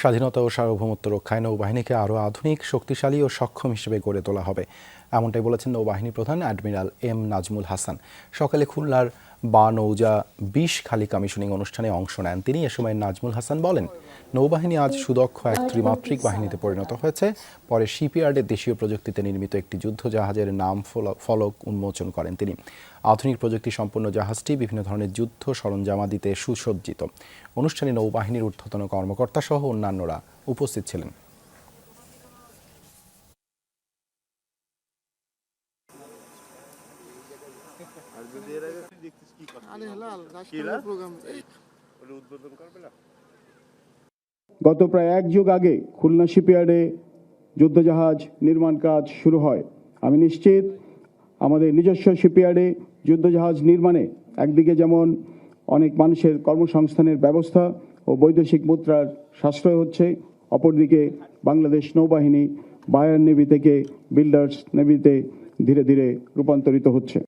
স্বাধীনতা ও সার্বভৌমত্ব রক্ষায় নৌবাহিনীকে আরও আধুনিক, শক্তিশালী ও সক্ষম হিসেবে গড়ে তোলা হবে। এমনটাই বলেছেন নৌবাহিনী প্রধান অ্যাডমিরাল এম নাজমুল হাসান। সকালে খুলনার বা নৌজা বিশ খালি কমিশনিং অনুষ্ঠানে অংশ নেন। তিনি এ সময় নাজমুল হাসান বলেন, নৌবাহিনী আজ সুদক্ষ এক ত্রিমাত্রিক বাহিনীতে পরিণত হয়েছে। পরে শিপইয়ার্ডের দেশীয় প্রযুক্তিতে নির্মিত একটি যুদ্ধ জাহাজের নাম ফল- ফলক উন্মোচন করেন তিনি। আধুনিক প্রযুক্তি সম্পন্ন জাহাজটি বিভিন্ন ধরনের যুদ্ধ সরঞ্জামাদিতে সুসজ্জিত। অনুষ্ঠানে নৌবাহিনীর ঊর্ধ্বতন কর্মকর্তা সহ অন্যান্যরা উপস্থিত ছিলেন। আরে হেলাল রাজকীয় প্রোগ্রাম গত প্রায় এক যুগ আগে খুলনা শিপইয়ার্ডে যুদ্ধজাহাজ নির্মাণ কাজ শুরু হয়। আমি নিশ্চিত আমাদের নিজস্ব শিপইয়ার্ডে যুদ্ধজাহাজ নির্মাণে একদিকে যেমন অনেক মানুষের কর্মসংস্থানের ব্যবস্থা ও বৈদেশিক মুদ্রার সাশ্রয় হচ্ছে অপরদিকে বাংলাদেশ নৌবাহিনী বায়ার নেভি থেকে বিল্ডার্স নেভিতে ধীরে ধীরে রূপান্তরিত হচ্ছে।